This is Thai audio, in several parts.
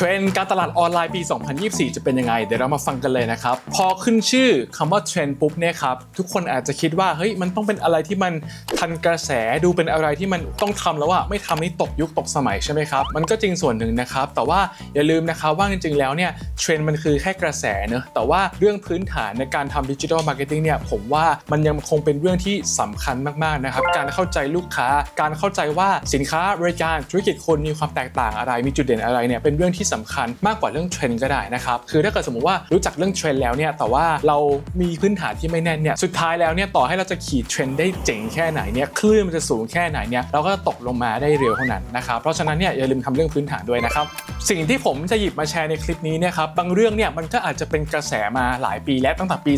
เทรนด์การตลาดออนไลน์ปี 2024 จะเป็นยังไง เดี๋ยวเรามาฟังกันเลยนะครับ พอขึ้นชื่อคำว่าเทรนด์ปุ๊บเนี่ยครับ ทุกคนอาจจะคิดว่าเฮ้ยมันต้องเป็นอะไรที่มันทันกระแสดูเป็นอะไรที่มันต้องทำแล้วอะไม่ทำนี่ตกยุคตกสมัยใช่ไหมครับ มันก็จริงส่วนหนึ่งนะครับ แต่ว่าอย่าลืมนะครับว่าจริงๆแล้วเนี่ยเทรนด์มันคือแค่กระแสเนอะแต่ว่าเรื่องพื้นฐานในการทำดิจิทัลมาร์เก็ตติ้งเนี่ยผมว่ามันยังคงเป็นเรื่องที่สำคัญมากๆนะครับการเข้าใจลูกค้า การเข้าใจว่าสินค้าบริการธุรกิจคนมีความแตกต่างอะไรมีจุดเด่นอะไรเนี่ยเป็นเรื่องที่สำคัญมากกว่าเรื่องเทรนด์ก็ได้นะครับคือถ้าเกิดสมมติว่ารู้จักเรื่องเทรนด์แล้วเนี่ยแต่ว่าเรามีพื้นฐานที่ไม่แน่นเนี่ยสุดท้ายแล้วเนี่ยต่อให้เราจะขี่เทรนด์ได้เจ๋งแค่ไหนเนี่ยคลื่นมันจะสูงแค่ไหนเนี่ยเราก็จะตกลงมาได้เร็วเท่านั้นนะครับเพราะฉะนั้นเนี่ยอย่าลืมทำเรื่องพื้นฐานด้วยนะครับสิ่งที่ผมจะหยิบมาแชร์ในคลิปนี้เนี่ยครับบางเรื่องเนี่ยมันก็อาจจะเป็นกระแสมาหลายปีแล้วตั้งแต่ปี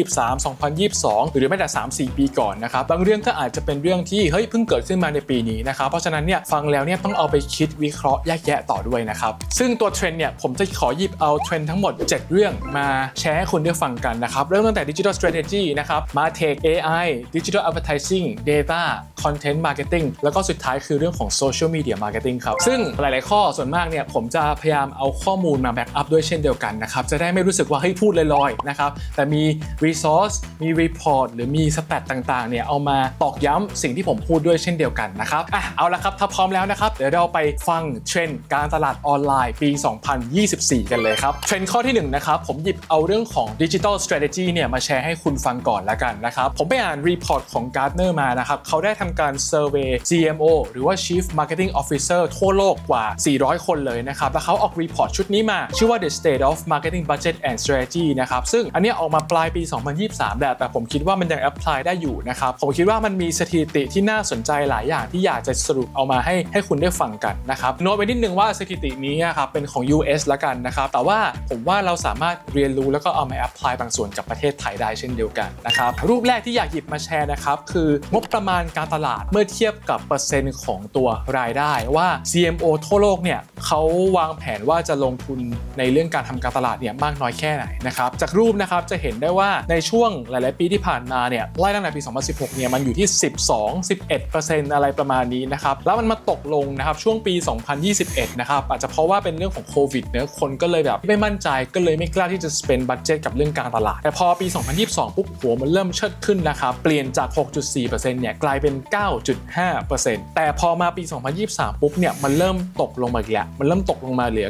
2023 2022 หรือแม้แต่ 3-4 ปีก่อนนะครับบางเรื่องก็อาจจะเป็นเรื่องที่เฮ้ยเพิ่งเกิดขึ้นมาในปีนี้นะครับเพราะฉะนั้นเนี่ยฟังแล้วเนี่ยต้องเอาไปคิดวิเคราะห์แยกแยะต่อด้วยนะครับซึ่งตัวเทรนด์เนี่ยผมจะขอหยิบเอาเทรนด์ทั้งหมด 7 เรื่องมาแชร์ให้คุณได้ฟังกันนะครับเริ่มตั้งแต่ Digital Strategy นะครับมา Tech AI Digital Advertising Data Content Marketing แล้วก็สุดท้ายคือเรื่องของ Social Media Marketing ครับซึ่งหลาย ๆ ข้อส่วนมากเนี่ยผมมจะพยายามเอาข้อมูลมาแบ็กอัพด้วยเช่นเดียวกันนะครับ จะได้ไม่รู้สึกว่าเฮ้ยพูดลอยๆนะครับ แต่มี resource มี report หรือมีสแตทต่างๆ เนี่ยเอามาตอกย้ำสิ่งที่ผมพูดด้วยเช่นเดียวกันนะครับอะเอาละครับ ถ้าพร้อมแล้วนะครับ เดี๋ยวเราไปฟังเทรนด์การตลาดออนไลน์ปี 2024 กันเลยครับ เทรนด์ข้อที่1นะครับผมหยิบเอาเรื่องของ Digital Strategy เนี่ยมาแชร์ให้คุณฟังก่อนละกันนะครับ ผมไปอ่านรีพอร์ตของ Gartner มานะครับเขาได้ทำการ survey CMO หรือว่า Chief Marketing Officer ทั่วโลกกว่า 400 คนเลยนะครับแล้วเขาออกรีพอร์ตชุดนี้มา ชื่อว่า The State of Marketing Budget and Strategy นะครับซึ่งอันนี้ออกมาปลายปี 2023แหละแต่ผมคิดว่ามันยัง apply ได้อยู่นะครับผมคิดว่ามันมีสถิติที่น่าสนใจหลายอย่างที่อยากจะสรุปเอามาให้ให้คุณได้ฟังกันนะครับโน้ตไว้นิดนึงว่าสถิตินี้นะครับเป็นของ US ละกันนะครับแต่ว่าผมว่าเราสามารถเรียนรู้แล้วก็เอามา apply บางส่วนกับประเทศไทยได้เช่นเดียวกันนะครับรูปแรกที่อยากหยิบมาแชร์นะครับคืองบประมาณการตลาดเมื่อเทียบกับเปอร์เซ็นต์ของตัวรายได้ว่า CMO ทั่วโลกเนี่ยเขาวางแผนว่าจะลงทุนในเรื่องการทำการตลาดเนี่ยมากน้อยแค่ไหนนะครับจากรูปนะครับจะเห็นได้ว่าในช่วงหลาย ๆ ปีที่ผ่านมาเนี่ยไล่ตั้งแต่ปี 2016 เนี่ยมันอยู่ที่ 12 11 อะไรประมาณนี้นะครับแล้วมันมาตกลงนะครับช่วงปี 2021 นะครับอาจจะเพราะว่าเป็นเรื่องของโควิดเนอะคนก็เลยแบบไม่มั่นใจก็เลยไม่กล้าที่จะ spend budget กับเรื่องการตลาด แต่พอปี 2022 ปุ๊บหัวมันเริ่มเชิดขึ้นนะครับเปลี่ยนจาก 6.4%เนี่ยกลายเป็น 9.5%แต่พอมาปี 2023 ปุ๊บเนี่ยมันเริ่มตกลงมาอีกแล้วมันเริ่มตกลงมาเหลือ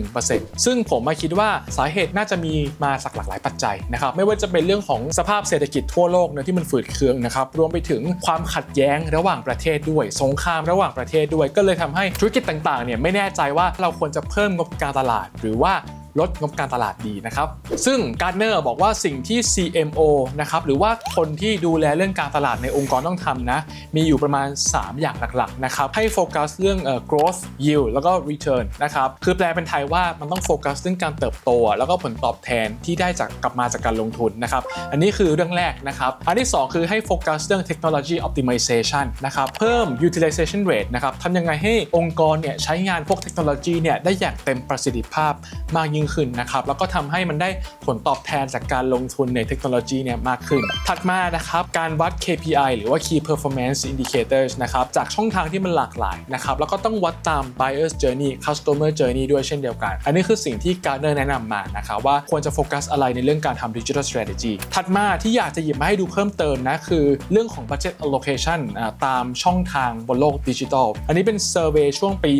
9.1%ซึ่งผมมาคิดว่าสาเหตุน่าจะมีมาสักหลากหลายปัจจัยนะครับไม่ว่าจะเป็นเรื่องของสภาพเศรษฐกิจทั่วโลกเนะที่มันฝืดเคืองนะครับรวมไปถึงความขัดแย้งระหว่างประเทศด้วย สงครามระหว่างประเทศด้วย ก็เลยทำให้ธุรกิจต่างๆเนี่ยไม่แน่ใจว่าเราควรจะเพิ่มงบการตลาด หรือว่า ลดงบการตลาดดีนะครับ ซึ่งการเนอร์บอกว่าสิ่งที่ CMO นะครับหรือว่าคนที่ดูแลเรื่องการตลาดในองค์กรต้องทำนะ มีอยู่ประมาณ 3 อย่างหลักๆนะครับให้โฟกัสเรื่อง growth yield แล้วก็ return นะครับคือแปลเป็นไทยว่ามันต้องโฟกัสเรื่องการเติบโต แล้วก็ผลตอบแทนที่ได้จากกลับมาจากการลงทุนนะครับอันนี้คือเรื่องแรกนะครับอันที่ 2 คือให้โฟกัสเรื่อง technology optimization นะครับเพิ่ม utilization rate นะครับทำยังไงให้องค์กรเนี่ยใช้งานพวกเทคโนโลยีเนี่ยได้อย่างเต็มประสิทธิภาพมากยิ่งขึ้นนะครับแล้วก็ทำให้มันได้ผลตอบแทนจากการลงทุนในเทคโนโลยีเนี่ยมากขึ้น ถัดมานะครับการวัด KPI หรือว่า Key Performance Indicators นะครับจากช่องทางที่มันหลากหลายนะครับแล้วก็ต้องวัดตาม Buyer's Journey Customer Journey ด้วยเช่นเดียวกัน อันนี้คือสิ่งที่ Gartner แนะนำมานะครับว่าควรจะโฟกัสอะไรในเรื่องการทำ Digital Strategy ถัดมาที่อยากจะหยิบมาให้ดูเพิ่มเติมนะคือเรื่องของ Budget Allocation ตามช่องทางบนโลกดิจิทัล อันนี้เป็น Survey ช่วงปี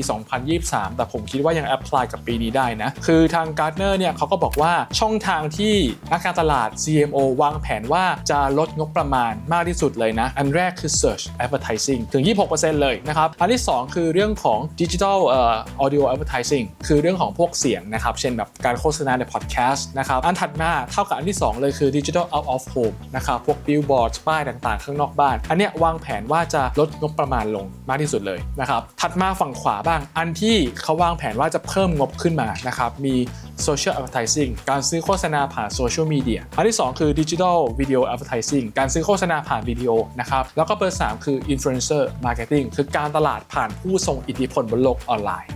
2023 แต่ผมคิดว่ายัง apply กับปีนี้ได้นะ คือทาง Gartner เนี่ยเขาก็บอกว่าช่องทางที่นักการตลาด CMO วางแผนว่าจะลดงบประมาณมากที่สุดเลยนะ อันแรกคือ Search Advertising ถึง 26%เลยนะครับ อันที่ 2 คือเรื่องของ Digital เอ่อ Audio Advertising คือเรื่องของพวกเสียงนะครับ เช่นแบบการโฆษณาใน podcast นะครับ อันถัดมาเท่ากับอันที่ 2 เลยคือ Digital Out of Home นะครับ พวก billboard ป้ายต่างๆ ข้างนอกบ้าน อันเนี้ยวางแผนว่าจะลดงบประมาณลงมากที่สุดเลยนะครับ ถัดมาฝั่งขวาบ้าง อันที่เขาวางแผนว่าจะเพิ่มงบขึ้นมานะครับ มี Social Advertising การซื้อโฆษณาผ่านโซเชียลมีเดียอันที่ 2 คือ Digital Video Advertising การซื้อโฆษณาผ่านวิดีโอนะครับแล้วก็เบอร์ 3 คือ Influencer Marketing คือการตลาดผ่านผู้ทรงอิทธิพลบนโลกออนไลน์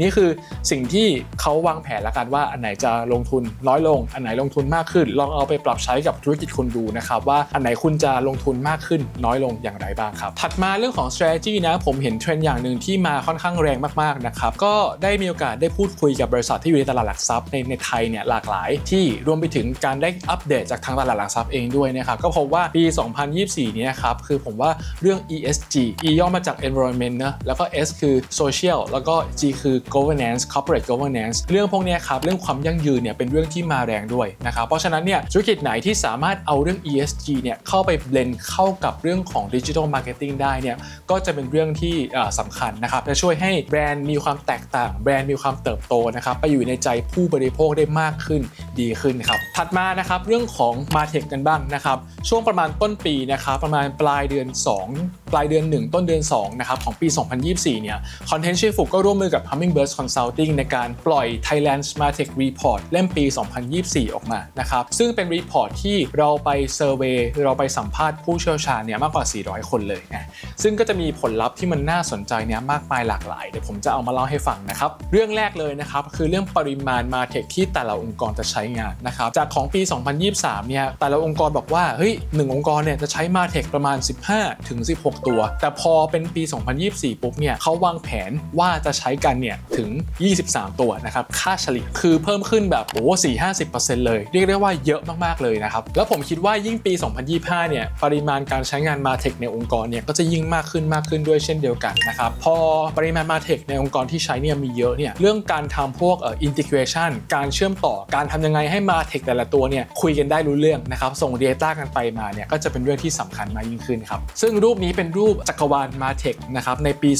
นี่คือสิ่งที่เขาวางแผนละกันว่าอันไหนจะลงทุนน้อยลง อันไหนลงทุนมากขึ้น ลองเอาไปปรับใช้กับธุรกิจคุณดูนะครับว่าอันไหนคุณจะลงทุนมากขึ้นน้อยลงอย่างไรบ้างครับ ถัดมาเรื่องของ strategy นะ ผมเห็นเทรนด์อย่างหนึ่งที่มาค่อนข้างแรงมากๆนะครับก็ได้มีโอกาสได้พูดคุยกับบริษัทที่อยู่ในตลาดหลักทรัพย์ในในไทยเนี่ยหลากหลาย ที่รวมไปถึงการได้อัปเดตจากทางตลาดหลักทรัพย์เองด้วยนะครับก็พบว่าปี 2024 เนี้ครับคือผมว่าเรื่อง ESG E ย่อมาจาก environment นะแล้วก็ S คือ social แล้วก็ G คือ governance corporate governance เรื่องพวกนี้ครับเรื่องความยั่งยืนเนี่ยเป็นเรื่องที่มาแรงด้วยนะครับเพราะฉะนั้นเนี่ยธุรกิจไหนที่สามารถเอาเรื่อง ESG เนี่ยเข้าไปเบลนเข้ากับเรื่องของ digital marketing ได้เนี่ยก็จะเป็นเรื่องที่อ่าสำคัญนะครับจะช่วยให้แบรนด์มีความแตกต่าง แบรนด์มีความเติบโตนะครับไปอยู่ในใจผู้บริโภคได้มากขึ้นดีขึ้นครับถัดมานะครับเรื่องของมาเทคกันบ้างนะครับช่วงประมาณต้นปีนะครับประมาณปลายเดือน 2ปลายเดือน 1 ต้นเดือน2นะครับของปี 2024 เนี่ย Content Chief ก็ร่วมมือกับ Hummingbird Consulting ในการปล่อย Thailand Smart Tech Report เล่มปี 2024 ออกมานะครับ ซึ่งเป็นรีพอร์ตที่เราไปเซอร์เวยเราไปสัมภาษณ์ผู้เชี่ยวชาญเนี่ยมากกว่า 400 คนเลยนะซึ่งก็จะมีผลลัพธ์ที่มันน่าสนใจเนี่ยมากมายหลากหลาย เดี๋ยวผมจะเอามาเล่าให้ฟังนะครับ เรื่องแรกเลยนะครับคือเรื่องปริมาณมาเทคที่แต่ละองค์กรจะใช้งานนะครับจากของปี 2023 เนี่ยแต่ละองค์กรบอกว่าเฮ้ยหนึ่งองค์กรเนี่ยจะใช้มาเทคประมาณ 15ถึง16ตัว แต่พอเป็นปี 2024 ปุ๊บเนี่ยเขาวางแผนว่าจะใช้กันเนี่ยถึง 23 ตัวนะครับค่าเฉลี่ยคือเพิ่มขึ้นแบบโอ้สี่ห้าสิบเปอร์เซ็นต์เลยเรียกได้ว่าเยอะมากๆเลยนะครับแล้วผมคิดว่ายิ่งปี 2025 เนี่ยปริมาณการใช้งานมาเทคในองค์กรเนี่ยก็จะยิ่งมากขึ้นมากขึ้นด้วยเช่นเดียวกันนะครับพอปริมาณมาเทคในองค์กรที่ใช้เนี่ยมีเยอะเนี่ยเรื่องการทำพวกเอ่อ integration การเชื่อมต่อการทำยังไงให้มาเทคแต่ละตัวเนี่ยคุยกันได้รู้เรื่องนะครับส่ง Data กันไปมาเนี่ยก็จะเป็นเรื่องที่สำคัญมากยิ่งขึ้นครับซึ่งรูปนี้เป็นรูปจักรวาลมาเทคนะครับในปี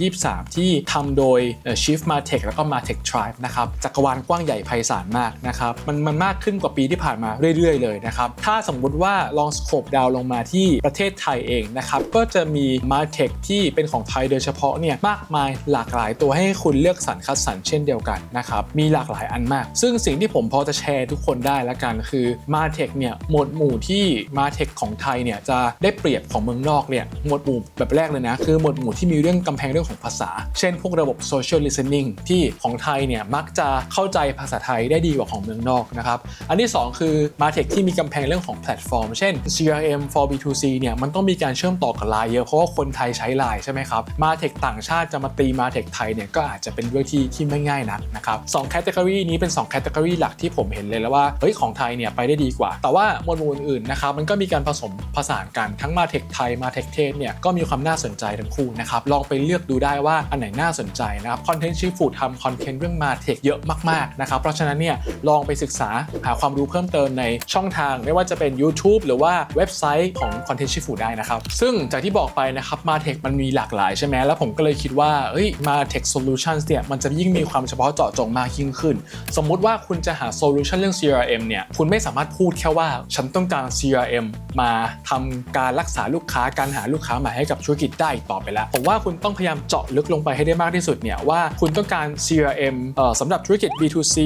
2023 ที่ทำโดย Chief Martech แล้วก็ Martech Tribe นะครับจักรวาลกว้างใหญ่ไพศาลมากนะครับมันมันมากขึ้นกว่าปีที่ผ่านมาเรื่อย ๆ เลยนะครับถ้าสมมุติว่าลองสโคปดาวลงมาที่ประเทศไทยเองนะครับก็จะมี Martech ที่เป็นของไทยโดยเฉพาะเนี่ยมากมายหลากหลายตัวให้คุณเลือกสรรคัดสรรเช่นเดียวกันนะครับมีหลากหลายอันมาก ซึ่งสิ่งที่ผมพอจะแชร์ทุกคนได้ละกันคือ Martech เนี่ยหมวดหมู่ที่ Martech ของไทยเนี่ยจะได้เปรียบของเมืองนอกเนี่ยหมวดหมู่แบบแรกเลยนะ คือหมวดหมู่ที่มีเรื่องกำแพงเรื่องของภาษา เช่น พวกระบบ social listening ที่ของไทยเนี่ยมักจะเข้าใจภาษาไทยได้ดีกว่าของเมืองนอกนะครับ อันที่สองคือ Martech ที่มีกำแพงเรื่องของแพลตฟอร์ม เช่น CRM for B2C เนี่ยมันต้องมีการเชื่อมต่อกับ Line เยอะเพราะว่าคนไทยใช้ Line ใช่ไหมครับ Martech ต่างชาติจะมาตี Martech ไทยเนี่ยก็อาจจะเป็นเรื่องที่ที่ไม่ง่ายนักนะครับสองแคตตากรีนี้เป็น2แคตตากรีหลักที่ผมเห็นเลยแล้วว่าเฮ้ยของไทยเนี่ยไปได้ดีกว่า แต่ว่าหมวดหมู่อื่นๆนะครับมันก็มีการผสมผสานกันทั้ง Martech ไทย Martech เทศเนี่ยก็มีความน่าสนใจทั้งคู่นะครับลองไปเลือกดูได้ว่าอันไหนน่าสนใจนะครับคอนเทนต์ชีฟูดทำคอนเทนต์เรื่อง Martech เยอะมากๆนะครับเพราะฉะนั้นเนี่ยลองไปศึกษาหาความรู้เพิ่มเติมในช่องทาง ไม่ว่าจะเป็น YouTube หรือว่าเว็บไซต์ของ Content Shift Food ได้นะครับซึ่งจากที่บอกไปนะครับ Martech มันมีหลากหลายใช่ไหมแล้วผมก็เลยคิดว่าเอ้ย Martech Solutions เนี่ยมันจะยิ่งมีความเฉพาะเจาะจงมากยิ่งขึ้น สมมุติว่าคุณจะหา solution เรื่อง CRM เนี่ยคุณไม่สามารถพูดแค่ว่าฉันต้องการ CRM มาทำการรักษาลูกค้าการหาลูกค้าใหม่ให้กับธุรกิจได้อีกต่อไปแล้วผมว่าคุณต้องพยายามเจาะลึกลงไปให้ได้มากที่สุดเนี่ยว่าคุณต้องการ CRM เอ่อสำหรับธุรกิจ B2C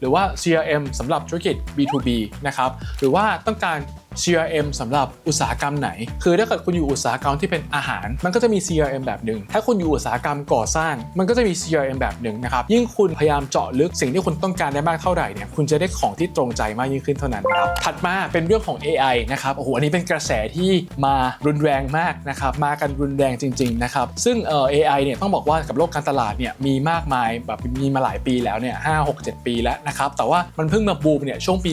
หรือว่า CRM สำหรับธุรกิจ B2B นะครับหรือว่าต้องการ CRM สำหรับอุตสาหกรรมไหน คือถ้าเกิดคุณอยู่อุตสาหกรรมที่เป็นอาหาร มันก็จะมี CRM แบบหนึ่ง ถ้าคุณอยู่อุตสาหกรรมก่อสร้าง มันก็จะมี CRM แบบหนึ่งนะครับ ยิ่งคุณพยายามเจาะลึกสิ่งที่คุณต้องการได้มากเท่าไหร่เนี่ย คุณจะได้ของที่ตรงใจมากยิ่งขึ้นเท่านั้นครับ ถัดมาเป็นเรื่องของ AI นะครับ โอ้โห อันนี้เป็นกระแสที่มารุนแรงมากนะครับ มากันรุนแรงจริง ๆ นะครับ ซึ่งเอ่อ AI เนี่ยต้องบอกว่ากับโลกการตลาดเนี่ยมีมากมายแบบมีมาหลายปีแล้วเนี่ยห้าหกเจ็ดปีแล้วนะครับ แต่ว่ามันเพิ่งมาบูมเนี่ยช่วงปี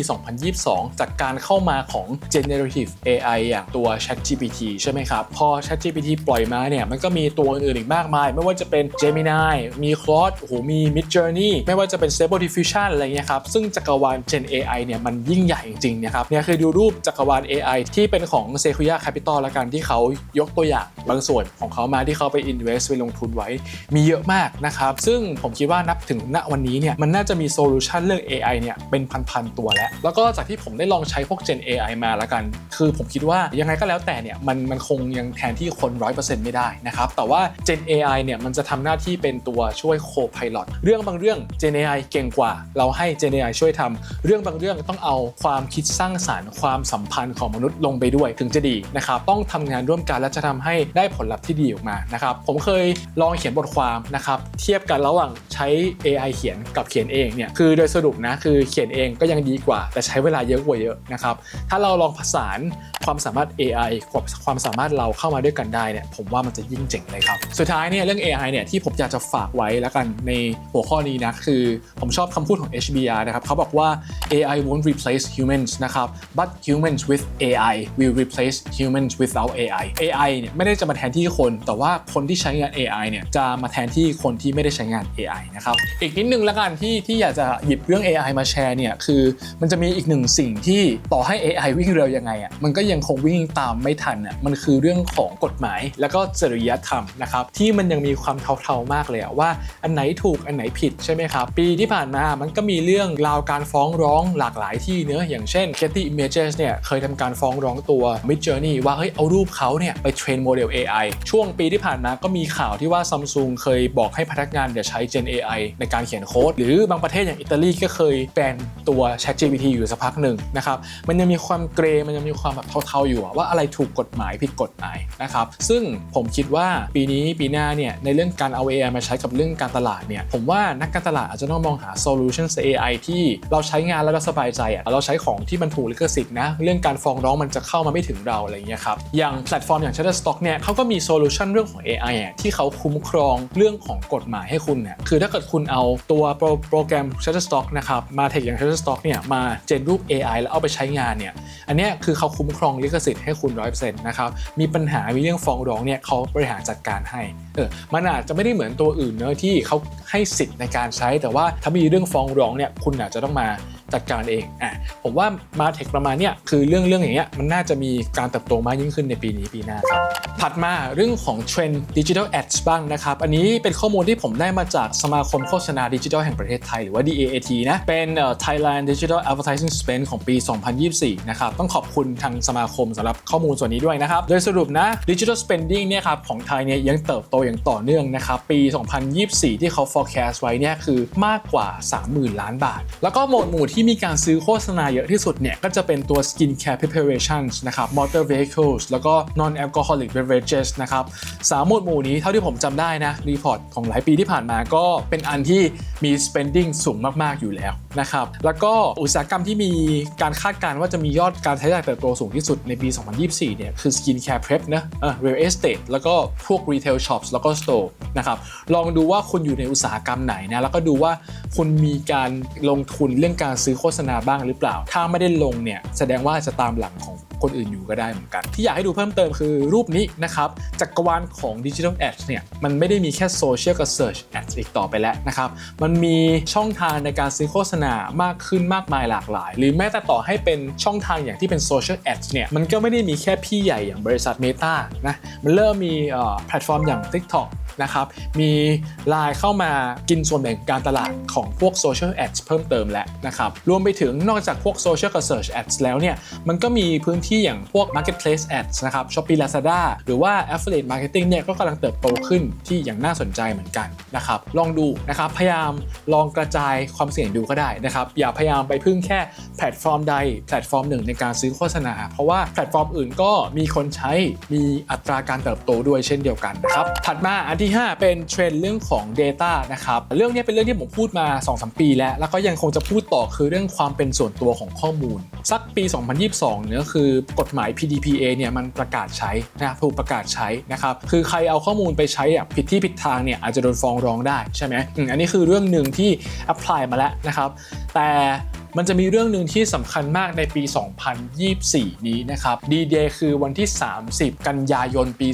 2022 จากการเข้ามาของ generative AI อย่างตัว ChatGPT ใช่ไหมครับ พอ ChatGPT ปล่อยมาเนี่ย มันก็มีตัวอื่นอีกมากมาย ไม่ว่าจะเป็น Gemini มี Claude โอ้โหมี Midjourney ไม่ว่าจะเป็น Stable Diffusion อะไรเงี้ยครับ ซึ่งจักรวาล Gen AI เนี่ย มันยิ่งใหญ่จริงๆนะครับเนี่ยคือดูรูปจักรวาล AI ที่เป็นของ Sequoia Capital ละกันที่เขายกตัวอย่างบางส่วนของเขามาที่เขาไป invest ไปลงทุนไว้มีเยอะมากนะครับ ซึ่งผมคิดว่านับถึงณวันนี้เนี่ยมันน่าจะมีโซลูชันเรื่อง AI เนี่ยเป็นพันๆตัวแล้ว แล้วก็จากที่ผมได้ลองใช้พวก Gen AI มาละกัน คือผมคิดว่ายังไงก็แล้วแต่เนี่ยมันมันคงยังแทนที่คน 100%ไม่ได้นะครับ แต่ว่า Gen AI เนี่ยมันจะทำหน้าที่เป็นตัวช่วย Co-pilot เรื่องบางเรื่อง Gen AI เก่งกว่า เราให้ Gen AI ช่วยทำเรื่องบางเรื่องต้องเอาความคิดสร้างสารรค์ความสัมพันธ์ของมนุษย์ลงไปด้วยถึงจะดีนะครับต้องทำงานร่วมกันและจะทำให้ได้ผลลัพธ์ที่ดีออกมานะครับผมเคยลองเขียนบทความนะครับเทียบกันระหว่างใช้ AI เขียนกับเขียนเองเนี่ยคือโดยสรุปนะคือเขียนเองก็ยังดีกว่า แต่ใช้เวลาเยอะกว่าเยอะนะครับถ้าเราลองผสานความสามารถ AI กับความสามารถเราเข้ามาด้วยกันได้เนี่ยผมว่ามันจะยิ่งเจ๋งเลยครับ สุดท้ายเนี่ยเรื่อง AI เนี่ยที่ผมอยากจะฝากไว้แล้วกันในหัวข้อนี้นะคือผมชอบคำพูดของ HBR นะครับเขาบอกว่า AI won't replace humans นะครับ but humans with AI will replace humans without AI AI เนี่ยไม่ได้จะมาแทนที่คน แต่ว่าคนที่ใช้งาน AI เนี่ยจะมาแทนที่คนที่ไม่ได้ใช้งาน AI นะครับอีกนิดนึงแล้วกันที่ที่อยากจะหยิบเรื่อง AI มาแชร์เนี่ยคือมันจะมีอีกหนึ่งสิ่งที่ต่อให้ AI วิ่งเร็วยังไงอะมันก็ยังคงวิ่งตามไม่ทันอะมันคือเรื่องของกฎหมายแล้วก็จริยธรรมนะครับที่มันยังมีความเทาๆมากเลยอะว่าอันไหนถูกอันไหนผิดใช่ไหมครับปีที่ผ่านมามันก็มีเรื่องราวการฟ้องร้องหลากหลายที่เนื้ออย่างเช่น Getty Images เนี่ยเคยทำการฟ้องร้องตัว Mid Journey ว่าเฮ้ยเอารูปเขาเนี่ยไปเทรนโมเดล AI ช่วงปีที่ผ่านมาก็มีข่าวที่ว่า Samsung เคยบอกให้พนักงานอย่าใช้ Gen AI ในการเขียนโค้ดหรือบางประเทศอย่างอิตาลีก็เคยแบนตัว ChatGPT อยู่สักพักหนึ่งนะครับมันยังมีความเกรย์ มันยังมีความแบบเทาๆอยู่ว่าอะไรถูกกฎหมายผิดกฎหมายนะครับ ซึ่งผมคิดว่าปีนี้ปีหน้าเนี่ยในเรื่องการเอา AI มาใช้กับเรื่องการตลาดเนี่ยผมว่านักการตลาดอาจจะต้องมองหา solutions AI ที่เราใช้งานแล้วเราสบายใจอะเราใช้ของที่มันถูกลิขสิทธิ์นะเรื่องการฟ้องร้องมันจะเข้ามาไม่ถึงเราอะไรเงี้ยครับอย่างแพลตฟอร์มอย่าง Shutterstock เนี่ยเขาก็มีโซลูชันเรื่องของ AI อะที่เขาคุ้มครองเรื่องของกฎหมายให้คุณเนี่ยคือถ้าเกิดคุณเอาตัวโปรโปรแกรม Shutterstock นะครับมาเทคอย่าง Shutterstock เนี่ยมาเจนรูป AI แล้วเอาไปใช้งานเนี่ยอันเนี้ยคือเขาคุ้มครองลิขสิทธิ์ให้คุณ100%นะครับมีปัญหามีเรื่องฟ้องร้องเนี่ยเขาบริหารจัดการให้เออมันอาจจะไม่ได้เหมือนตัวอื่นเนอะที่เขาให้สิทธิ์ในการใช้ แต่ว่าถ้ามีเรื่องฟ้องร้องเนี่ยคุณอาจจะต้องมา จัดการเองอะผมว่ามาเทคประมาณเนี้ยคือเรื่องเรื่องอย่างเงี้ยมันน่าจะมีการเติบโตมากยิ่งขึ้นในปีนี้ปีหน้าครับถัดมาเรื่องของเทรนด์ดิจิทัลแอดบ้างนะครับ อันนี้เป็นข้อมูลที่ผมได้มาจากสมาคมโฆษณาดิจิทัลแห่งประเทศไทยหรือว่า DAAT นะเป็น Thailand Digital Advertising Spend ของปี 2024 นะครับ ต้องขอบคุณทางสมาคมสำหรับข้อมูลส่วนนี้ด้วยนะครับ โดยสรุปนะ Digital Spending เนี่ยครับของไทยเนี่ยยังเติบโตอย่างต่อเนื่องนะครับ ปี 2024 ที่เขา forecast ไว้เนี่ยคือมากกว่า 30,000 ล้านบาท แล้วก็หมวดหมู่ที่ที่มีการซื้อโฆษณาเยอะที่สุดเนี่ย ก็จะเป็นตัว Skin Care Preparations นะครับ Motor Vehicles แล้วก็ Non Alcoholic Beverages นะครับสามหมวดหมู่นี้เท่าที่ผมจำได้นะ รีพอร์ตของหลายปีที่ผ่านมาก็เป็นอันที่มี spending สูงมาก ๆ อยู่แล้วนะครับ แล้วก็อุตสาหกรรมที่มีการคาดการณ์ว่าจะมียอดการใช้จ่ายเติบโตสูงที่สุดในปี 2024 เนี่ย คือ Skin Care Prep นะเออ Real Estate แล้วก็พวก Retail Shops แล้วก็ Store นะครับ ลองดูว่าคุณอยู่ในอุตสาหกรรมไหนนะ แล้วก็ดูว่าคุณมีการลงทุนเรื่องการซื้อื้อโฆษณาบ้างหรือเปล่า ถ้าไม่ได้ลงเนี่ยแสดงว่าจะตามหลังของคนอื่นอยู่ก็ได้เหมือนกัน ที่อยากให้ดูเพิ่มเติมคือรูปนี้นะครับจักรวาลของ Digital Ads เนี่ยมันไม่ได้มีแค่ Social กับ Search Ads อีกต่อไปแล้วนะครับมันมีช่องทางในการซื้อโฆษณามากขึ้นมากมายหลากหลาย หรือแม้แต่ต่อให้เป็นช่องทางอย่างที่เป็น Social Ads เนี่ยมันก็ไม่ได้มีแค่พี่ใหญ่อย่างบริษัท Meta นะมันเริ่มมีแพลตฟอร์มอย่าง TikTok นะครับ มีไลน์เข้ามากินส่วนแบ่งการตลาดของพวก Social Ads เพิ่มเติมแล้วนะครับ รวมไปถึงนอกจากพวก Social กับ Search Ads แล้วเนี่ย มันก็มีพื้นที่อย่างพวก Marketplace Ads นะครับ Shopee Lazada หรือว่า Affiliate Marketing เนี่ยก็กำลังเติบโตขึ้นที่อย่างน่าสนใจเหมือนกันนะครับ ลองดูนะครับ พยายามลองกระจายความเสี่ยงดูก็ได้นะครับ อย่าพยายามไปพึ่งแค่แพลตฟอร์มใดแพลตฟอร์มหนึ่งในการซื้อโฆษณา เพราะว่าแพลตฟอร์มอื่นก็มีคนใช้มีอัตราการเติบโตด้วยเช่นเดียวกันนะครับ ถัดมาอันที่5 เป็นเทรนด์เรื่องของ Data นะครับเรื่องนี้เป็นเรื่องที่ผมพูดมา 2-3 ปีแล้ว แล้วก็ยังคงจะพูดต่อคือเรื่องความเป็นส่วนตัวของข้อมูล สักปี 2022 เนี่ยคือกฎหมาย PDPA เนี่ยมันประกาศใช้นะครับถูกประกาศใช้นะครับคือใครเอาข้อมูลไปใช้อะผิดที่ผิดทางเนี่ยอาจจะโดนฟ้องร้องได้ใช่ไหมอันนี้คือเรื่องหนึ่งที่ apply มาแล้วนะครับแต่ มันจะมีเรื่องหนึ่งที่สำคัญมากในปี 2024 นี้นะครับ D-Day คือวันที่ 30 กันยายนปี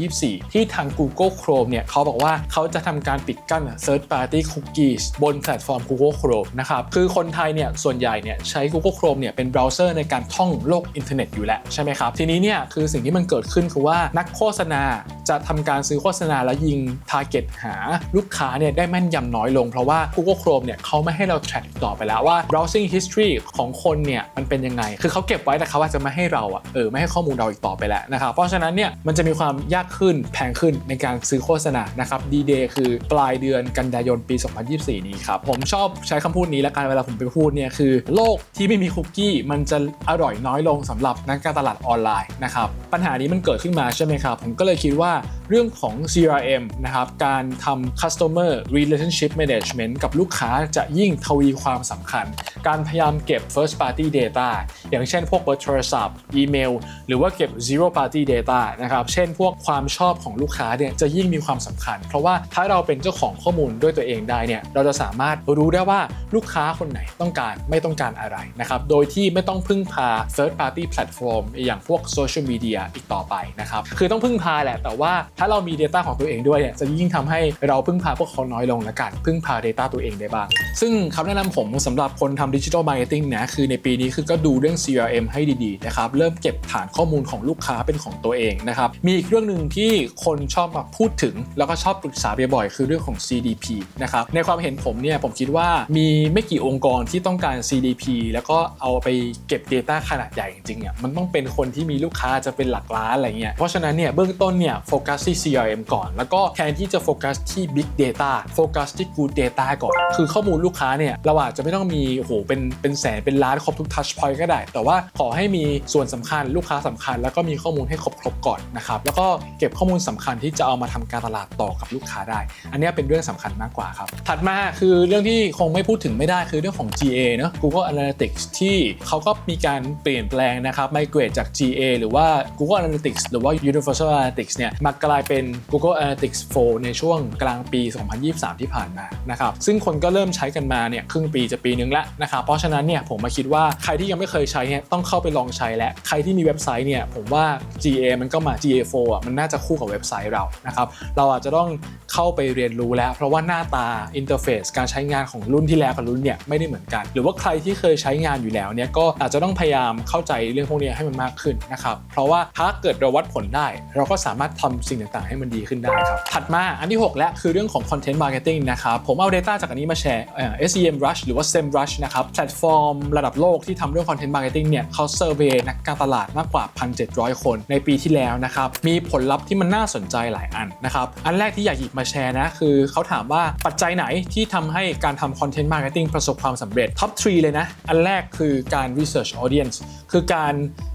2024 ที่ทาง Google Chrome เนี่ยเขาบอกว่าเขาจะทำการปิดกั้น Third Party Cookies บนแพลตฟอร์ม Google Chrome นะครับ คือคนไทยเนี่ยส่วนใหญ่เนี่ยใช้ Google Chrome เนี่ยเป็นเบราว์เซอร์ในการท่องโลกอินเทอร์เน็ตอยู่แล้วใช่ไหมครับ ทีนี้เนี่ยคือสิ่งที่มันเกิดขึ้นคือว่านักโฆษณาจะทำการซื้อโฆษณาแล้วยิง Target หาลูกค้าเนี่ยได้แม่นยำน้อยลงเพราะว่า Google Chrome เนี่ยเขาไม่ให้เรา track ต่อไปแล้วว่า browsing history ของคนเนี่ยมันเป็นยังไง คือเขาเก็บไว้แต่เขาอาจจะไม่ให้เราอะเออไม่ให้ข้อมูลเราอีกต่อไปแล้วนะครับ เพราะฉะนั้นเนี่ยมันจะมีความยากขึ้นแพงขึ้นในการซื้อโฆษณานะครับ D-Day คือปลายเดือนกันยายนปี 2024 นี้ครับ ผมชอบใช้คำพูดนี้และการเวลาผมไปพูดเนี่ยคือ โลกที่ไม่มีคุกกี้มันจะอร่อยน้อยลงสำหรับนักการตลาดออนไลน์นะครับปัญหานี้มันเกิดขึ้นมาใช่ไหมครับ ผมก็เลยคิดว่าเรื่องของ CRM นะครับการทำ customer relationship management กับลูกค้าจะยิ่งทวีความสำคัญการพยายามเก็บ first party data อย่างเช่นพวกเบอร์โทรศัพท์ อีเมล หรือว่าเก็บ zero party data นะครับ เช่นพวกความชอบของลูกค้าเนี่ยจะยิ่งมีความสำคัญ เพราะว่าถ้าเราเป็นเจ้าของข้อมูลด้วยตัวเองได้เนี่ยเราจะสามารถรู้ได้ว่าลูกค้าคนไหนต้องการไม่ต้องการอะไรนะครับ โดยที่ไม่ต้องพึ่งพา third party platform อย่างพวกโซเชียลมีเดียอีกต่อไปนะครับ คือต้องพึ่งพาแหละ แต่ว่าถ้าเรามี Data ของตัวเองด้วยเนี่ยจะยิ่งทำให้เราพึ่งพาพวกเขาน้อยลงและกัน พึ่งพา Data ตัวเองได้บ้าง ซึ่งคำแนะนำผมสำหรับคนทำดิจิทัลมาร์เก็ตติ้งนะคือในปีนี้คือก็ดูเรื่อง CRM ให้ดีๆนะครับเริ่มเก็บฐานข้อมูลของลูกค้าเป็นของตัวเองนะครับมีอีกเรื่องหนึ่งที่คนชอบมาพูดถึง แล้วก็ชอบปรึกษาบ่อยๆคือเรื่องของ CDP นะครับในความเห็นผมเนี่ยผมคิดว่ามีไม่กี่องค์กรที่ต้องการ CDP แล้วก็เอาไปเก็บ Data ขนาดใหญ่จริงๆอะมันต้องเป็นคนที่มีลูกค้าจะเป็นหลักล้านอะไรเงี้ยเพราะฉะนั้นเนี่ยเบื้องต้นเนี่ยโฟกัสที่ CRM ก่อน แล้วก็แทนที่จะโฟกัสที่ Big Data โฟกัสที่ Good Data ก่อน คือข้อมูลลูกค้าเนี่ยเราอาจจะไม่ต้องมีโอ้โหเป็นเป็นแสนเป็นล้านครบทุก Touch Point ก็ได้ แต่ว่าขอให้มีส่วนสำคัญลูกค้าสำคัญ แล้วก็มีข้อมูลให้ครบๆก่อนนะครับแล้วก็เก็บข้อมูลสำคัญที่จะเอามาทำการตลาดต่อกับลูกค้าได้ อันนี้เป็นเรื่องสำคัญมากกว่าครับถัดมาคือเรื่องที่คงไม่พูดถึงไม่ได้คือเรื่องของ GA เนอะ Google Analytics ที่เขาก็มีการเปลี่ยนแปลงนะครับ migrate จาก GA หรือว่า Google Analytics หรือว่า Universal Analytics เนี่ยมากลายเป็น Google Analytics 4 ในช่วงกลางปี 2023 ที่ผ่านมานะครับซึ่งคนก็เริ่มใช้กันมาเนี่ยครึ่งปีจะปีนึงแล้วนะครับเพราะฉะนั้นเนี่ยผมมาคิดว่าใครที่ยังไม่เคยใช้เนี่ยต้องเข้าไปลองใช้และใครที่มีเว็บไซต์เนี่ยผมว่า GA มันก็มา GA4 อะมันน่าจะคู่กับเว็บไซต์เรานะครับเราอาจจะต้องเข้าไปเรียนรู้แล้ว เพราะว่าหน้าตาอินเทอร์เฟซการใช้งานของรุ่นที่แล้วกับรุ่นเนี่ยไม่ได้เหมือนกัน หรือว่าใครที่เคยใช้งานอยู่แล้วเนี่ยก็อาจจะต้องพยายามเข้าใจเรื่องพวกนี้ให้มันมากขึ้นนะครับเพราะว่าถ้าเกิดเราวัดผลได้ เราก็สามารถทำสิ่งต่างๆ ให้มันดีขึ้นได้ครับถัดมาอันที่ 6 และคือเรื่องของ Content Marketing นะครับผมเอา Data จากอันนี้มาแชร์เอ่อ SEM Rush หรือว่า SEMrush นะครับแพลตฟอร์มระดับโลกที่ทำเรื่องคอนเทนต์มาร์เก็ตติ้งเนี่ยเขาเซอร์เวยนักการตลาดมากกว่า 1,700 คนในปีที่แล้วนะครับ มีผลลัพธ์ที่มันน่าสนใจหลายอันนะครับ อันแรกที่อยากหยิบมาแชร์นะ คือเขาถามว่าปัจจัยไหนที่ทำให้การทำคอนเทนต์มาร์เก็ตติ้งประสบความสำเร็จท็อป3เลยนะ อันแรกคือการ Research Audience คือการ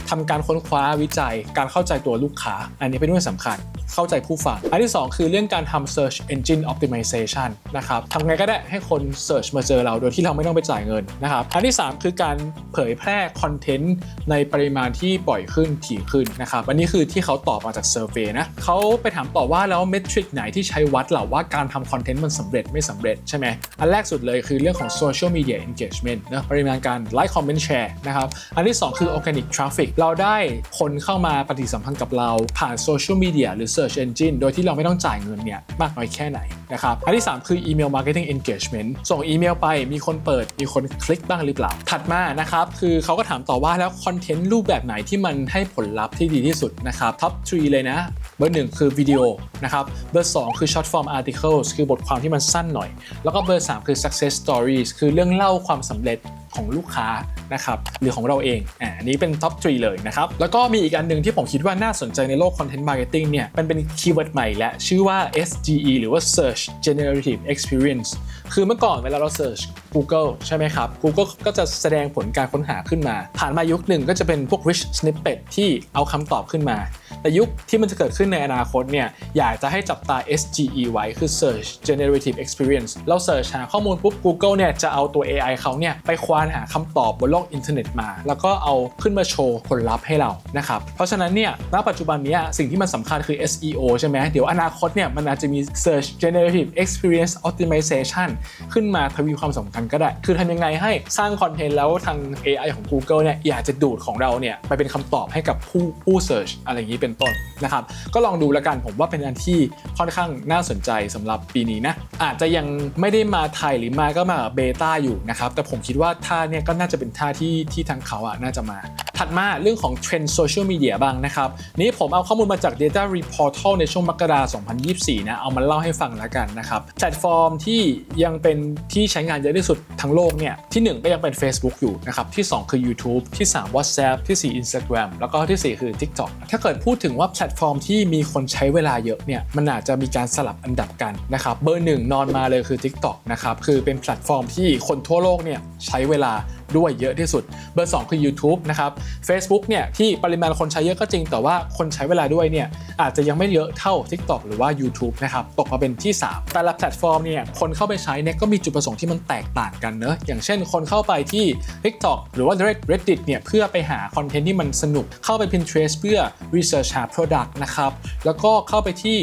ทำการค้นคว้าวิจัย การเข้าใจตัวลูกค้า อันนี้เป็นเรื่องสำคัญ เข้าใจผู้ฟัง อันที่ 2 คือเรื่องการทำ Search Engine Optimization นะครับทำไงก็ได้ให้คน Search มาเจอเราโดยที่เราไม่ต้องไปจ่ายเงินนะครับ อันที่ 3 คือการเผยแพร่คอนเทนต์ในปริมาณที่ปล่อยขึ้นถี่ขึ้นนะครับ อันนี้คือที่เขาตอบมาจากเซอร์เวยนะเขาไปถามต่อว่าแล้วเมทริกไหนที่ใช้วัดเหล่าว่าการทำคอนเทนต์มันสำเร็จไม่สำเร็จใช่ไหมอันแรกสุดเลยคือเรื่องของ Social Media Engagement นะปริมาณการไลค์คอมเมนต์แชร์นะครับ อันที่ 2 คือ Organic Traffic เราได้คนเข้ามาปฏิสัมพันธ์กับเราผ่านโซเชียลมีเดียหรือ Search Engine โดยที่เราไม่ต้องจ่ายเงินเนี่ยมากน้อยแค่ไหนนะครับอันที่ 3 คือ Email Marketing Engagement ส่งอีเมลไปมีคนเปิด มีคนคลิกบ้างหรือเปล่า ถัดมานะครับคือเขาก็ถามต่อว่าแล้วคอนเทนต์รูปแบบไหนที่มันให้ผลลัพธ์ที่ดีที่สุดนะครับ Top 3เลยนะเบอร์1คือวิดีโอนะครับเบอร์2คือ Short Form Articles คือบทความที่มันสั้นหน่อย แล้วก็เบอร์3คือ Success Stories คือเรื่องเล่าความสำเร็จของลูกค้านะครับหรือของเราเองอ่าอันนี้เป็นท็อป3เลยนะครับ แล้วก็มีอีกอันหนึ่งที่ผมคิดว่าน่าสนใจในโลก Content Marketing เนี่ยมันเป็นคีย์เวิร์ดใหม่และชื่อว่า SGE หรือว่า Search Generative Experience คือเมื่อก่อนเวลาเรา Search Google ใช่ไหมครับ Google ก็จะแสดงผลการค้นหาขึ้นมา ผ่านมายุคหนึ่งก็จะเป็นพวก rich snippet ที่เอาคำตอบขึ้นมา แต่ยุคที่มันจะเกิดขึ้นในอนาคตเนี่ยอยากจะให้จับตา SGE ไว้คือ Search Generative Experience เรา Search หาข้อมูลปุ๊บ Google เนี่ยจะเอาตัว AI เขาเนี่ยไปควานหาคำตอบบนโลกอินเทอร์เน็ตมา แล้วก็เอาขึ้นมาโชว์ผลลัพธ์ให้เรานะครับเพราะฉะนั้นเนี่ยณปัจจุบันนี้สิ่งที่มันสำคัญคือ SEO ใช่ไหมเดี๋ยวอนาคตเนี่ยมันอาจจะมี Search Generative Experience Optimization ขึ้นมาทวีความสำคัญก็ได้ คือทำยังไงให้สร้างคอนเทนต์แล้วทาง AI ของ Google เนี่ยอยากจะดูดของเราเนี่ยไปเป็นคำตอบให้กับผู้ผู้ Search อะไรอย่างนี้เป็นต้นนะครับ ก็ลองดูแล้วกันผมว่าเป็นอันที่ค่อนข้างน่าสนใจสำหรับปีนี้นะ อาจจะยังไม่ได้มาไทยหรือมาก็มาเบต้าอยู่นะครับ แต่ผมคิดว่าท่าเนี่ยก็น่าจะเป็นท่าที่ที่ทางเขาอะน่าจะมา ถัดมาเรื่องของเทรนด์โซเชียลมีเดียบ้างนะครับ นี่ผมเอาข้อมูลมาจาก Data Reportal ในช่วงมกราคม2024 นะ เอามาเล่าให้ฟังแล้วกันนะครับ แพลตฟอร์มที่ยังเป็นที่ใช้งานเยอะที่สุดทั้งโลกเนี่ยที่ 1 ก็ยังเป็น Facebook อยู่นะครับที่ 2 คือ YouTube ที่ 3 WhatsApp ที่ 4 Instagram แล้วก็ที่ 4 คือ TikTok ถ้าเกิดพูดถึงว่าแพลตฟอร์มที่มีคนใช้เวลาเยอะเนี่ยมันอาจจะมีการสลับอันดับกันนะครับเบอร์หนึ่งนอนมาเลยคือ TikTok นะครับคือเป็นแพลตฟอร์มที่คนทั่วโลกเนี่ยใช้เวลาด้วยเยอะที่สุด เบอร์ 2 คือ YouTube นะครับ Facebook เนี่ยที่ปริมาณคนใช้เยอะก็จริง แต่ว่าคนใช้เวลาด้วยเนี่ยอาจจะยังไม่เยอะเท่า TikTok หรือว่า YouTube นะครับตกมาเป็นที่ 3 แต่ละแพลตฟอร์มเนี่ยคนเข้าไปใช้เนี่ยก็มีจุดประสงค์ที่มันแตกต่างกันเนอะอย่างเช่น คนเข้าไปที่ TikTok หรือว่า Reddit เนี่ยเพื่อไปหาคอนเทนต์ที่มันสนุกเข้าไป Pinterest เพื่อ research หา product นะครับแล้วก็เข้าไปที่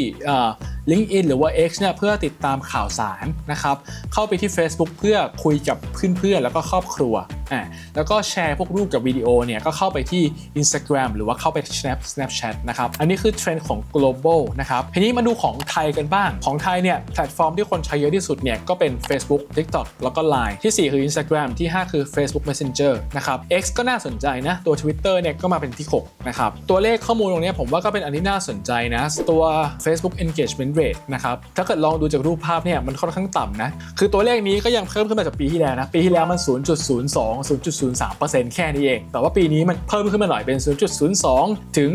LinkedIn หรือว่า X เนี่ยเพื่อติดตามข่าวสารนะครับ เข้าไปที่ Facebook เพื่อคุยกับเพื่อนๆแล้วก็ครอบครัวอ่าแล้วก็แชร์พวกรูปกับวิดีโอเนี่ยก็เข้าไปที่ Instagram หรือว่าเข้าไป Snap Snapchat นะครับ อันนี้คือเทรนด์ของ global นะครับทีนี้มาดูของไทยกันบ้าง ของไทยเนี่ยแพลตฟอร์มที่คนใช้เยอะที่สุดเนี่ยก็เป็น Facebook TikTok แล้วก็ Line ที่ 4 คือ Instagram ที่ 5 คือ Facebook Messenger นะครับ X ก็น่าสนใจนะตัว Twitter เนี่ยก็มาเป็นที่ 6 นะครับ ตัวเลขข้อมูลตรงเนี้ยผมว่าก็เป็นอันที่น่าสนใจนะตัว Facebook engagement rate นะครับ ถ้าเกิดลองดูจากรูปภาพเนี่ยมันค่อนข้างต่ำนะ คือตัวเลขนี้ก็ยังเพิ่มขึ้นมาจากปีที่แล้วนะ ปีที่แล้วมัน 0.02 0.03%แค่นี้เอง แต่ว่าปีนี้มันเพิ่มขึ้นมาหน่อยเป็น 0.02 ถึง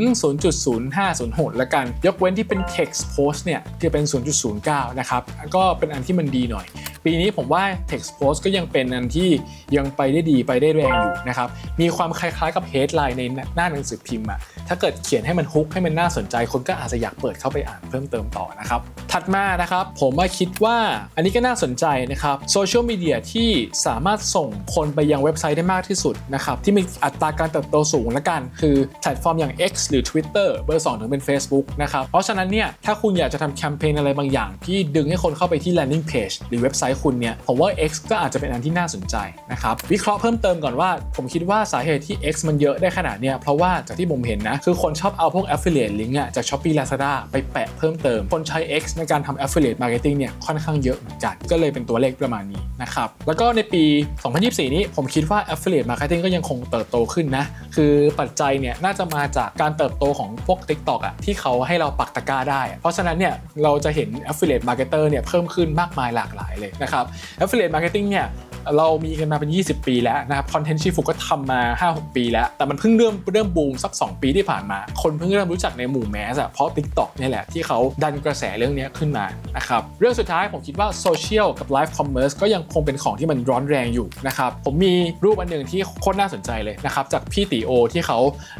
0.0506 ละกัน ยกเว้นที่เป็น text post เนี่ยที่เป็น 0.09 นะครับ ก็เป็นอันที่มันดีหน่อยปีนี้ผมว่า text post ก็ยังเป็นอันที่ยังไปได้ดีไปได้แรงอยู่นะครับมีความคล้ายๆกับ headline ในหน้าหนังสือพิมพ์อะถ้าเกิดเขียนให้มันฮุกให้มันน่าสนใจ คนก็อาจจะอยากเปิดเข้าไปอ่านเพิ่มเติมต่อนะครับถัดมานะครับผมมาคิดว่าอันนี้ก็น่าสนใจนะครับโซเชียลมีเดียที่สามารถส่งคนไปยังเว็บไซต์ได้มากที่สุดนะครับที่มีอัตราการเติบโตสูงละกัน คือแพลตฟอร์มอย่าง X หรือ Twitter เบอร์2ถึงเป็น Facebook นะครับเพราะฉะนั้นเนี่ยถ้าคุณอยากจะทำแคมเปญอะไรบางอย่าง ที่ดึงให้คนเข้าไปที่ landing page หรือเว็บไซต์คุณเนี่ยผมว่า X ก็อาจจะเป็นอันที่น่าสนใจนะครับวิเคราะห์เพิ่มเติมก่อนว่าผมคิดว่าสาเหตุที่ X มันเยอะได้ขนาดเนี้ยเพราะว่าจากที่ผมเห็นนะคือคนชอบเอาพวก affiliate link อะจาก Shopee Lazada ไปแปะเพิ่มเติม คนใช้ X ในการทำ affiliate marketing เนี่ยค่อนข้างเยอะเหมือนกัน ก็เลยเป็นตัวเลขประมาณนี้นะครับแล้วก็ในปี 2024 นี้ผมคิดว่า affiliate marketing ก็ยังคงเติบโตขึ้นนะคือปัจจัยเนี่ยน่าจะมาจากการเติบโตของพวก TikTok อะที่เขาให้เราปักตะกร้าได้ เพราะฉะนั้นเนี่ยเราจะเห็น affiliate marketer เนี่ยเพิ่มขึ้นมากมายหลากหลายเลยนะครับ affiliate marketing เนี่ยเรามีกันมาเป็น 20 ปีแล้วนะครับคอนเทนต์ชีฟูก็ทำมา 5-6 ปีแล้ว แต่มันเพิ่งเริ่มเริ่มบูมสัก 2 ปีที่ผ่านมา คนเพิ่งเริ่มรู้จักในหมู่แมสอะเพราะ TikTok นี่แหละที่เขาดันกระแสเรื่องนี้ขึ้นมานะครับเรื่องสุดท้ายผมคิดว่าโซเชียลกับไลฟ์คอมเมอร์สก็ยังคงเป็นของที่มันร้อนแรงอยู่นะครับผมมีรูปอันหนึ่งที่โคตรน่าสนใจเลยนะครับจากพี่ตีโอที่เขา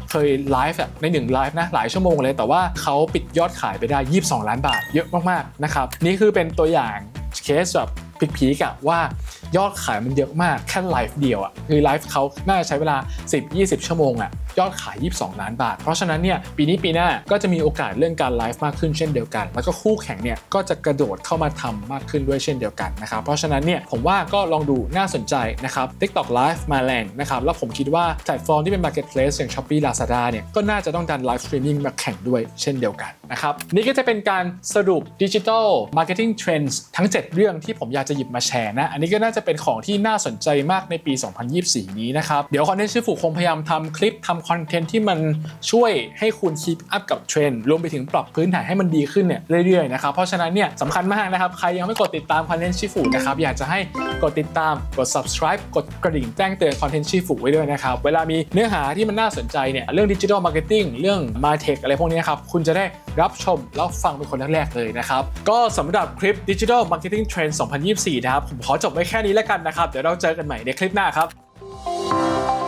เคยไลฟ์อะในหนึ่งไลฟ์นะหลายชั่วโมงเลย แต่ว่าเขาปิดยอดขายไปได้ 22 ล้านบาทเยอะมากๆนะครับนี่คือเป็นตัวอย่างเคสแบบ พีคๆอะว่ายอดขายมันเยอะมากแค่ไลฟ์เดียวอะคือไลฟ์เขาน่าจะใช้เวลา 10-20 ชั่วโมงอะ ยอดขาย 22 ล้านบาท เพราะฉะนั้นเนี่ยปีนี้ปีหน้าก็จะมีโอกาสเรื่องการไลฟ์มากขึ้นเช่นเดียวกัน แล้วก็คู่แข่งเนี่ยก็จะกระโดดเข้ามาทำมากขึ้นด้วยเช่นเดียวกันนะครับเพราะฉะนั้นเนี่ยผมว่าก็ลองดูน่าสนใจนะครับ TikTok Live มาแรงนะครับแล้วผมคิดว่าแพลตฟอร์มที่เป็น Marketplace อย่าง Shopee Lazada เนี่ยก็น่าจะต้องดันไลฟ์สตรีมมิ่งมาแข่งด้วยเช่นเดียวกันนะครับนี่ก็จะเป็นการสรุป Digital Marketing Trends ทั้ง 7 เรื่องที่ผมอยากจะหยิบมาแชร์นะอันนี้ก็น่าจะเป็นของที่น่าสนใจมากในปี 2024 นี้นะครับเดี๋ยวคอนเทนต์ชื่อฝูคงพยายามทำคลิปทำคอนเทนต์ที่มันช่วยให้คุณคีปอัพกับเทรนด์รวมไปถึงปรับพื้นฐานให้มันดีขึ้นเนี่ยเรื่อยๆนะครับเพราะฉะนั้นเนี่ยสำคัญมากนะครับใครยังไม่กดติดตามคอนเทนต์ชิฟูนะครับอยากจะให้กดติดตามกด subscribe กดกระดิ่งแจ้งเตือนคอนเทนต์ชิฟูไว้ด้วยนะครับเวลามีเนื้อหาที่มันน่าสนใจเนี่ยเรื่องดิจิทัลมาร์เก็ตติ้งเรื่องมาเทคอะไรพวกนี้ครับคุณจะได้รับชมแล้วฟังเป็นคนแรกๆเลยนะครับก็สำหรับคลิป Digital Marketing Trend 2024 นะครับผมขอจบไว้แค่นี้แล้วกันนะครับ เดี๋ยวเราเจอกันใหม่ในคลิปหน้าครับ